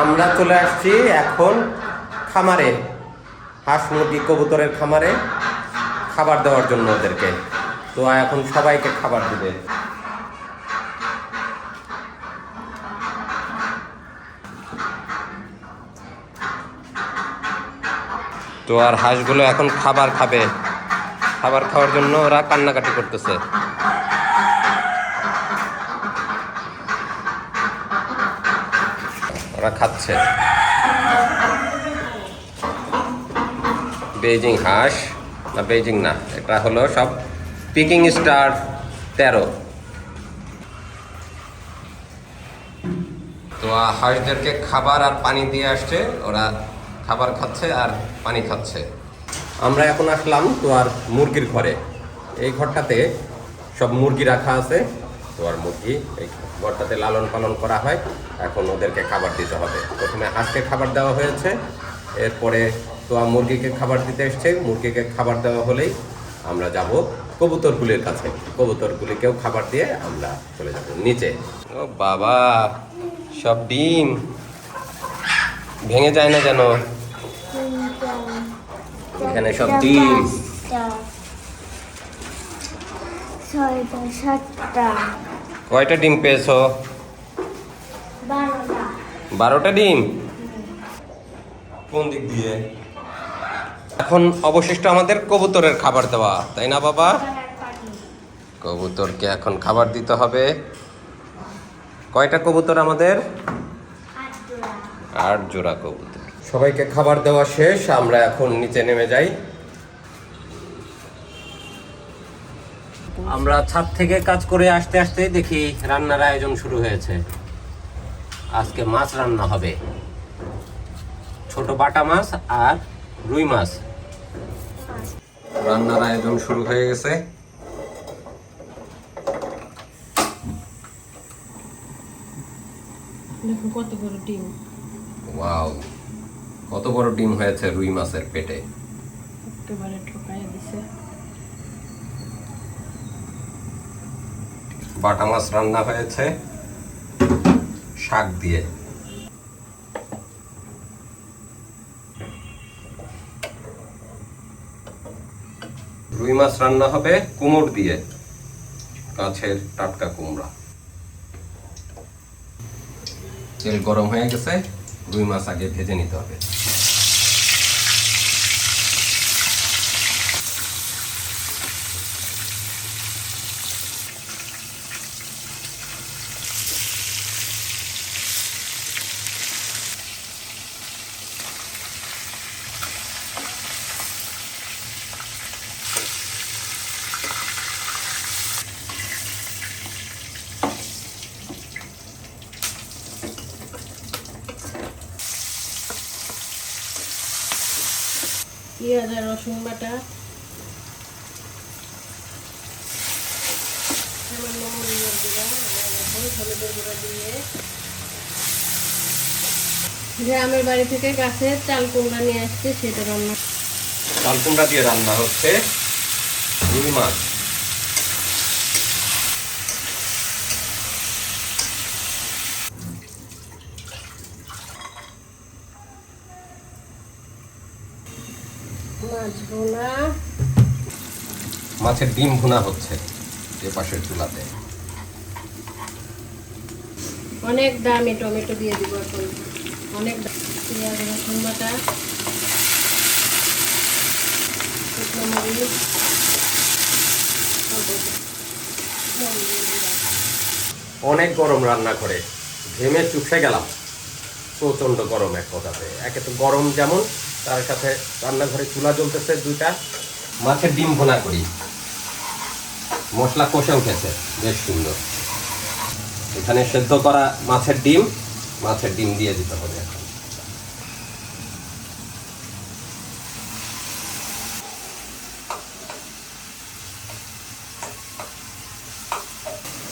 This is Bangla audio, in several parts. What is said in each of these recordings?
আমরা চলে আসছি এখন খামারে, হাঁস, মুরগি, কবুতরের খামারে খাবার দেওয়ার জন্য ওদেরকে। তো এখন সবাইকে খাবার দিবে। তো আর হাঁসগুলো এখন খাবার খাবে। খাবার খাওয়ার জন্য ওরা কান্নাকাটি করতেছে। ওরা খাচ্ছে। বেজিং হাঁস, না বেজিং না, এটা হলো সব পিকিং স্টার তেরো। তো হাঁসদেরকে খাবার আর পানি দিয়ে আসছে, ওরা খাবার খাচ্ছে আর পানি খাচ্ছে। আমরা এখন আসলাম তো আর মুরগির ঘরে। এই ঘরটাতে সব মুরগি রাখা আছে। আর মুরগি এই ঘরটাতে লালন পালন করা হয়। এখন ওদেরকে খাবার দিতে হবে। প্রথমে হাঁসকে খাবার দেওয়া হয়েছে। এরপরে তো মুরগিকে খাবার দিতে এসছে। মুরগিকে খাবার দেওয়া হলেই আমরা যাব কবুতরগুলির কাছে। কবুতরগুলিকেও খাবার দিয়ে আমরা চলে যাব নিচে। ও বাবা সব ডিম। ভেঙে যায় না যেন? এখানে সব ডিম। ছয়টা সাতটা। কয়টা ডিম পেয়েছ? বারোটা। বারোটা ডিম? কোন দিক দিয়ে? এখন অবশিষ্ট আমাদের কবুতরের খাবার দেওয়া তাই না বাবা? কবুতরকে এখন খাবার দিতে হবে। কয়টা কবুতর আমাদের? আট জোড়া কবুতর। সবাইকে খাবার দেওয়া শেষ আমরা এখন নিচে নেমে যাই। আমরা ছাদ থেকে কাজ করে আসতে আসতে দেখি রান্নার আয়োজন শুরু হয়েছে। আজকে মাছ রান্না হবে। ছোট বাটা মাছ আর রুই মাছ। রান্নার আয়োজন শুরু হয়ে গেছে। কত বড় ডিম। ওয়াও কত বড় ডিম হয়েছে রুই মাছের পেটে। একেবারে ঠকাই দিছে। বাটা মাছ রান্না হয়েছে। শাক দিয়ে। রুই মাছ রান্না হবে কুমড় দিয়ে, গাছের টাটকা কুমড়া। তেল গরম হয়ে গেছে, রুই মাছ আগে ভেজে নিতে হবে। পেঁয়াজ আর রসুন বাটা। সামান্য গ্রামের বাড়ি থেকে গাছের চাল কুমড়া নিয়ে আসছে, সেটা রান্না। চাল কুমড়া দিয়ে রান্না হচ্ছে রুই মাছ মাছ ভোনা। মাছের ডিম ভুনা হচ্ছে যে পাশের চুলাতে। অনেক দামি টমেটো দিয়ে দিব এখন। অনেক পেঁয়াজ রসুন বাটা শুকনো মরিচ। অনেক গরম রান্না করে। ঘেমে চুপসে গেলাম। প্রচণ্ড গরম এক কথাতে। একে তো গরম যেমন তার সাথে রান্নাঘরে চুলা জ্বলতেছে দুইটা। মাছের ডিম ভুনা করি। মশলা কষে উঠেছে, বেশ সুন্দর। এখানে সেদ্ধ করা মাছের ডিম মাছের ডিম দিয়ে দিতে হবে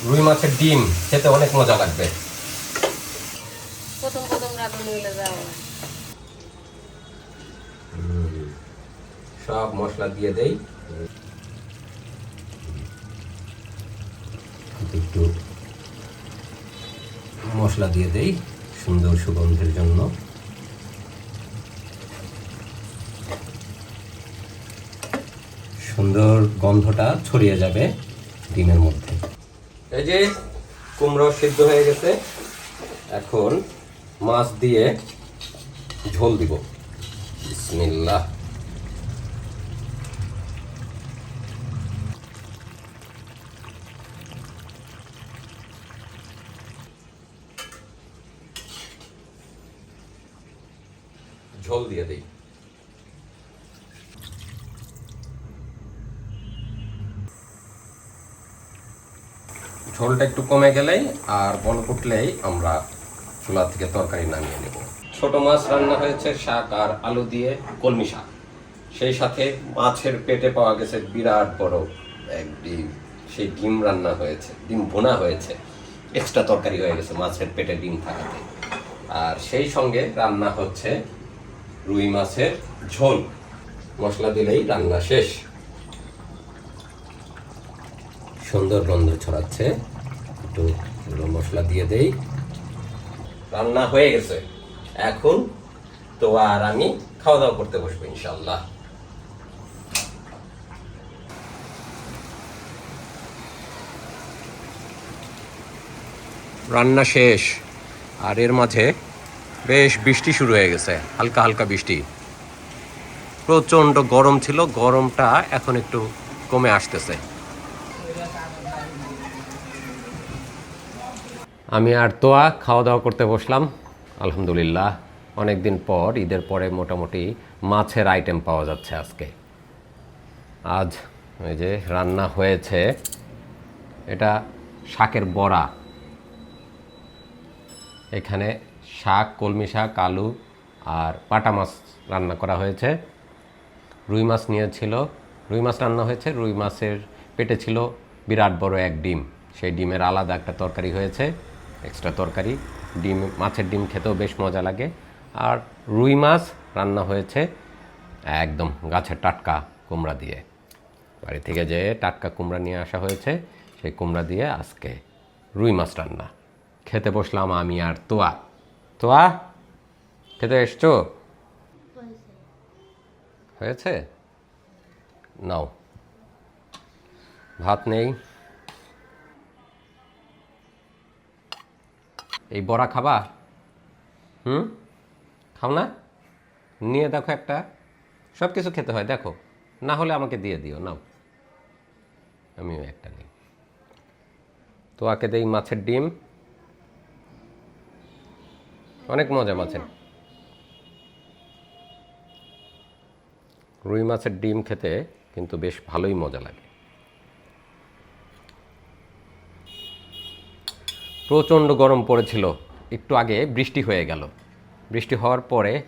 রুই মাছের ডিম, খেতে অনেক মজা লাগবে প্রথম প্রথম রাঁধুনি হলে যাওয়া সব মশলা দিয়ে দেই। একটু মশলা দিয়ে দেই সুন্দর সুগন্ধের জন্য। সুন্দর গন্ধটা ছড়িয়ে যাবে ডিমের মধ্যে। এই যে কুমড়ো সিদ্ধ হয়ে গেছে, এখন মাছ দিয়ে ঝোল দিব। বিসমিল্লাহ। ঝোল দিয়ে দিই। ঝোলটা একটু কমে গেলেই আর বল ফুটলেই আমরা চুলা থেকে তরকারি নামিয়ে নেব। ছোট মাছ রান্না হয়েছে শাক আর আলু দিয়ে কলমি শাক। সেই সাথে মাছের পেটে পাওয়া গেছে বিরাট বড় এক ডিম। সেই ডিম রান্না হয়েছে, ডিম ভুনা হয়েছে। এক্সট্রা তরকারি হয়ে গেছে মাছের পেটে ডিম থাকাতে। আর সেই সঙ্গে রান্না হচ্ছে রুই মাছের ঝোল। মশলা দিলেই রান্না শেষ। সুন্দর গন্ধ ছড়াচ্ছে। একটু মশলা দিয়ে দেই। রান্না হয়ে গেছে। এখন তো আর আমি খাওয়া দাওয়া করতে বসবো ইনশাল্লাহ রান্না শেষ। আর এর মাঝে বেশ বৃষ্টি শুরু হয়ে গেছে, হালকা হালকা বৃষ্টি। প্রচণ্ড গরম ছিল, গরমটা এখন একটু কমে আসতেছে। আমি আর তোয়া খাওয়া দাওয়া করতে বসলাম, আলহামদুলিল্লাহ। অনেক দিন পর, ঈদের পরে মোটামুটি মাছের আইটেম পাওয়া যাচ্ছে আজকে। আজ ওই যে রান্না হয়েছে, এটা শাকের বড়া। এখানে শাক, কলমি শাক, আলু আর পাটা মাছ রান্না করা হয়েছে। রুই মাছ নিয়েছিল। রুই মাছ রান্না হয়েছে। রুই মাছের পেটে ছিল বিরাট বড় এক ডিম। সেই ডিমের আলাদা একটা তরকারি হয়েছে এক্সট্রা তরকারি। ডিম, মাছের ডিম খেতেও বেশ মজা লাগে। আর রুই মাছ রান্না হয়েছে একদম গাছের টাটকা কুমড়া দিয়ে। বাড়ি থেকে যে টাটকা কুমড়া নিয়ে আসা হয়েছে, সেই কুমড়া দিয়ে আজকে রুই মাছ রান্না। খেতে বসলাম আমি আর তোয়া। তোয়া খেতে এসছো? হয়েছে? নাও। ভাত নেই। এই বড়া খাবা? হুম? খাও না? নিয়ে দেখো একটা। সব কিছু খেতে হয়, দেখো। না হলে আমাকে দিয়ে দিও, নাও। আমিও একটা নিই। তোয়াকে দেই মাছের ডিম। অনেক মজা মাছের। রুই মাছের ডিম খেতে কিন্তু বেশ ভালোই মজা লাগে। প্রচণ্ড গরম পড়েছিল, একটু আগে বৃষ্টি হয়ে গেল। বৃষ্টি হওয়ার পরে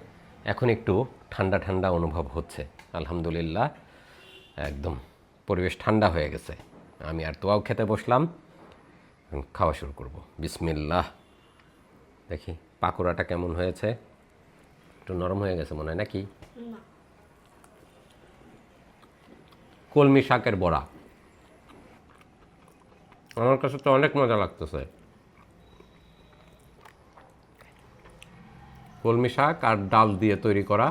এখন একটু ঠান্ডা ঠান্ডা অনুভব হচ্ছে। আলহামদুলিল্লাহ, একদম পরিবেশ ঠান্ডা হয়ে গেছে। আমি আর তোয়াও খেতে বসলাম খাওয়া শুরু করব। বিসমিল্লাহ। দেখি। পাকোড়াটা কেমন হয়েছে? একটু নরম হয়ে গেছে মনে হয় নাকি? কলমি শাকের বড়া। আমার কাছে তো অনেক মজা লাগতেছে। কলমি শাক আর ডাল দিয়ে তৈরি করা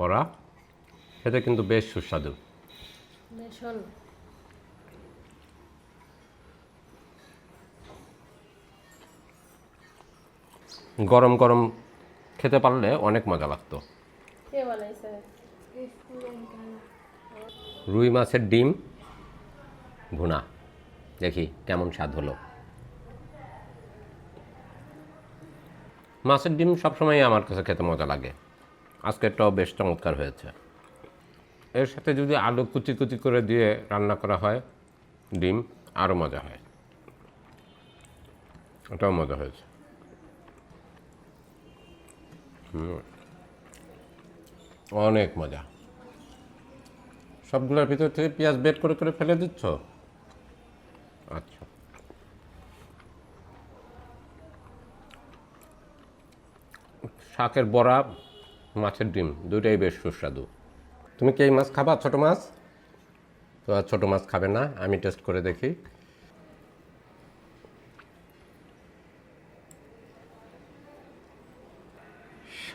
বড়া খেতে কিন্তু বেশ সুস্বাদু। বেশ গরম গরম খেতে পারলে অনেক মজা লাগতো। রুই মাছের ডিম ভুনা। দেখি কেমন স্বাদ হলো। মাছের ডিম সবসময় আমার কাছে খেতে মজা লাগে। আজকেরটাও বেশ চমৎকার হয়েছে। এর সাথে যদি আলু কুচি কুচি করে দিয়ে রান্না করা হয় ডিম আরও মজা হয়। ওটাও মজা হয়েছে। অনেক মজা। সবগুলোর ভিতর থেকে পেঁয়াজ বের করে করে ফেলে দিচ্ছ? আচ্ছা। শাকের বড়া, মাছের ডিম, দুইটাই বেশ সুস্বাদু। তুমি কি এই মাছ খাবা, ছোট মাছ? তো আর ছোট মাছ খাবে না, আমি টেস্ট করে দেখি।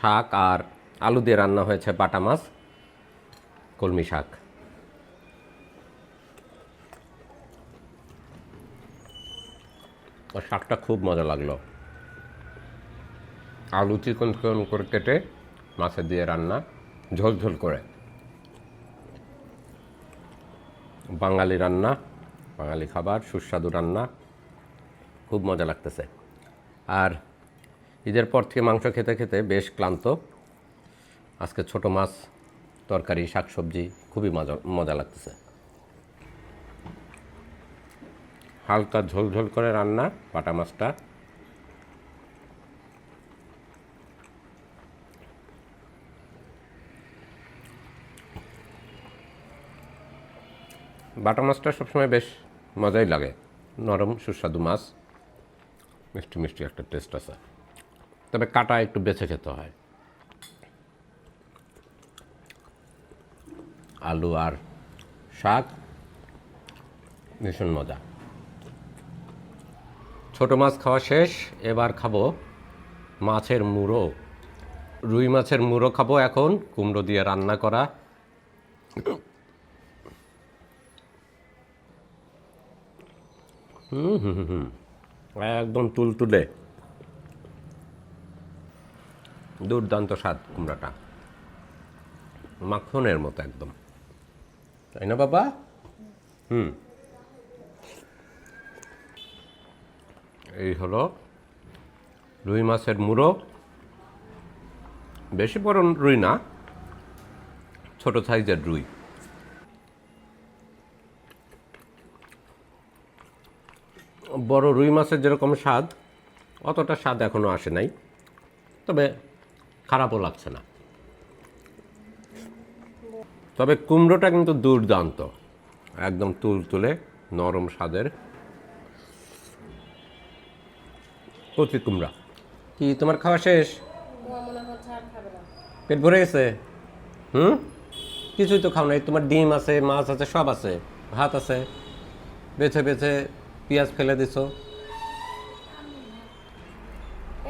শাক আর আলু দিয়ে রান্না হয়েছে বাটা মাছ, কলমি শাক। শাকটা খুব মজা লাগল। আলু চিকন চিকন করে কেটে মাছে দিয়ে রান্না, ঝোল ঝোল করে। বাঙালি রান্না, বাঙালি খাবার, সুস্বাদু রান্না, খুব মজা লাগতেছে। আর ঈদের পর থেকে মাংস খেতে খেতে বেশ ক্লান্ত। আজকে ছোট মাছ, তরকারি, শাকসবজি খুবই মজা মজা লাগতেছে। হালকা ঝোল ঝোল করে রান্না, বাটা মাছটা। বাটা মাছটা সবসময় বেশ মজাই লাগে। নরম, সুস্বাদু মাছ। মিষ্টি মিষ্টি একটা টেস্ট আছে। তবে কাটা একটু বেছে খেতে হয়। আলু আর শাক, ভীষণ মজা। ছোট মাছ খাওয়া শেষ, এবার খাব মাছের মুড়ো। রুই মাছের মুড়ো খাব এখন, কুমড়ো দিয়ে রান্না করা। হুম হুম হুম একদম তুলতুলে। দুর্দান্ত স্বাদ কুমড়াটা। মাখনের মতো একদম। তাই না বাবা? হুম। এই হলো রুই মাছের মুড়ো। বেশি বড় রুই না, ছোট সাইজের রুই। বড় রুই মাছের যেরকম স্বাদ, অতটা স্বাদ এখনও আসে নাই। তবে খারাপও লাগছে না। তবে কুমড়োটা কিন্তু দুর্দান্ত। একদম তুল তুলে নরম স্বাদের। কচি কুমড়া। কি তোমার খাওয়া শেষ? পেট ভরে গেছে? হুম? কিছুই তো খাও নাই। তোমার ডিম আছে মাছ আছে সব আছে। ভাত আছে। বেছে বেছে পেঁয়াজ ফেলে দিছো।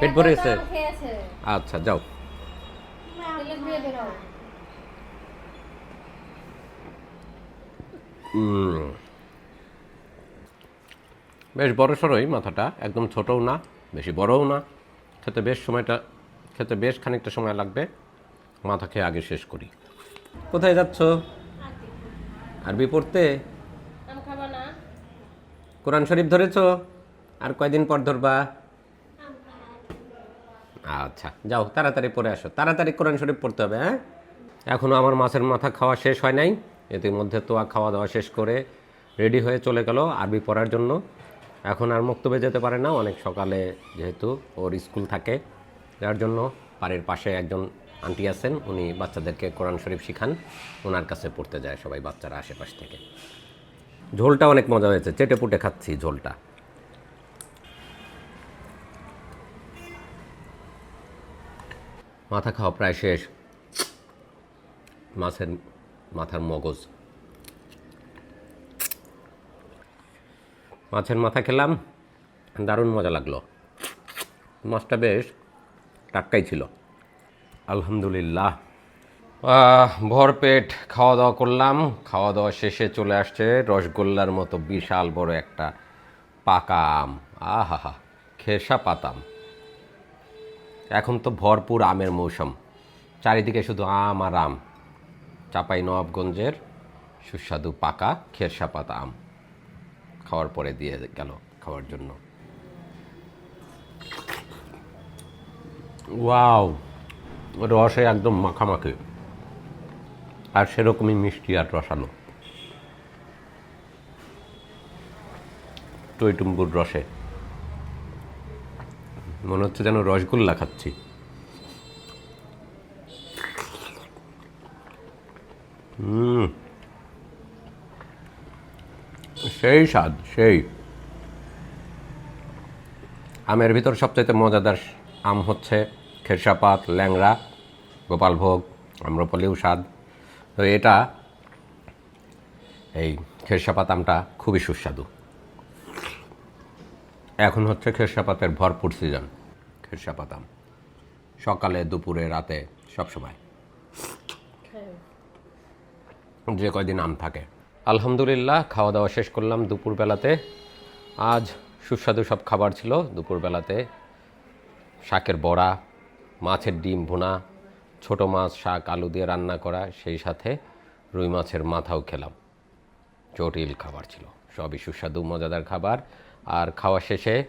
পেট ভরে গেছে? আচ্ছা যাও। বেরো। বেশ বড় সড়ই মাথাটা একদম ছোটও না বেশি বড়ও না। খেতে বেশ সময়টা খেতে বেশ খানিকটা সময় লাগবে। মাথা খেয়ে আগে শেষ করি। কোথায় যাচ্ছ? আরবি পড়তে? কোরআন শরীফ ধরেছ? আর কয়দিন পর ধরবা? আচ্ছা যাও, তাড়াতাড়ি পড়ে আসো। তাড়াতাড়ি কোরআন শরীফ পড়তে হবে হ্যাঁ? এখনও আমার মাছের মাথা খাওয়া শেষ হয় নাই। এদের মধ্যে তোয়া খাওয়া দাওয়া শেষ করে রেডি হয়ে চলে গেল আরবি পড়ার জন্য। এখন আর মক্তবে যেতে পারে না, অনেক সকালে যেহেতু ওর স্কুল থাকে। যার জন্য বাড়ির পাশে একজন আন্টি আছেন, উনি বাচ্চাদেরকে কোরআন শরীফ শিখান। ওনার কাছে পড়তে যায় সবাই বাচ্চারা আশেপাশ থেকে। ঝোলটা অনেক মজা হয়েছে চেটে পুটে খাচ্ছি ঝোলটা। মাথা খাওয়া প্রায় শেষ। মাছের, মাথার মগজ। মাছের মাথা খেলাম, দারুণ মজা লাগল। মাছটা বেশ টাটকাই ছিল। আলহামদুলিল্লাহ। ভরপেট খাওয়া দাওয়া করলাম। খাওয়া দাওয়া শেষে চলে আসছে রসগোল্লার মতো বিশাল বড় একটা পাকা আম। আহা খেসা পাতাম। এখন তো ভরপুর আমের মৌসুম। চারিদিকে শুধু আম আর আম। চাপাই নবাবগঞ্জের সুস্বাদু পাকা খেরসা পাতা আম খাওয়ার পরে দিয়ে গেল খাওয়ার জন্য। ওয়াও, রসে একদম মাখামাখি। আর সেরকমই মিষ্টি আর রসালো। টইটুম্বুর রসে। মনে হচ্ছে যেন রসগোল্লা খাচ্ছি। সেই স্বাদ, সেই। আমের ভিতর সবচাইতে মজাদার আম হচ্ছে খেরসাপাত ল্যাংড়া, গোপালভোগ, আম্রপলিও স্বাদ। তো এটা, এই খেরসাপাত আমটা খুবই সুস্বাদু। এখন হচ্ছে খেরসাপাতের ভরপুর সিজন আম সকালে, দুপুরে, রাতে, সব সময়। যে কয়দিন আম থাকে। আলহামদুলিল্লাহ খাওয়া দাওয়া শেষ করলাম দুপুরবেলাতে। আজ সুস্বাদু সব খাবার ছিল। দুপুরবেলাতে শাকের বড়া, মাছের ডিম ভুনা, ছোট মাছ, শাক, আলু দিয়ে রান্না করা, সেই সাথে রুই মাছের মাথাও খেলাম। জটিল খাবার ছিল। সবই সুস্বাদু, মজাদার খাবার। আর খাওয়া শেষে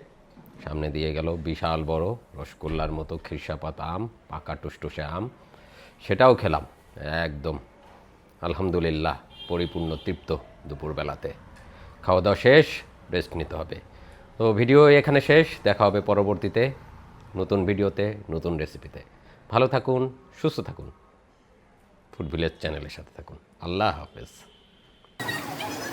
সামনে দিয়ে গেল বিশাল বড় রসগোল্লার মতো খিরসাপাত আম, পাকা টুসটুসে আম। সেটাও খেলাম, একদম। আলহামদুলিল্লাহ, পরিপূর্ণ তৃপ্ত দুপুরবেলাতে। খাওয়া দাওয়া শেষ, রেস্ট নিতে হবে। তো ভিডিও এখানে শেষ, দেখা হবে পরবর্তীতে নতুন ভিডিওতে, নতুন রেসিপিতে। ভালো থাকুন, সুস্থ থাকুন। ফুড ভিলেজ চ্যানেলের সাথে থাকুন। আল্লাহ হাফেজ।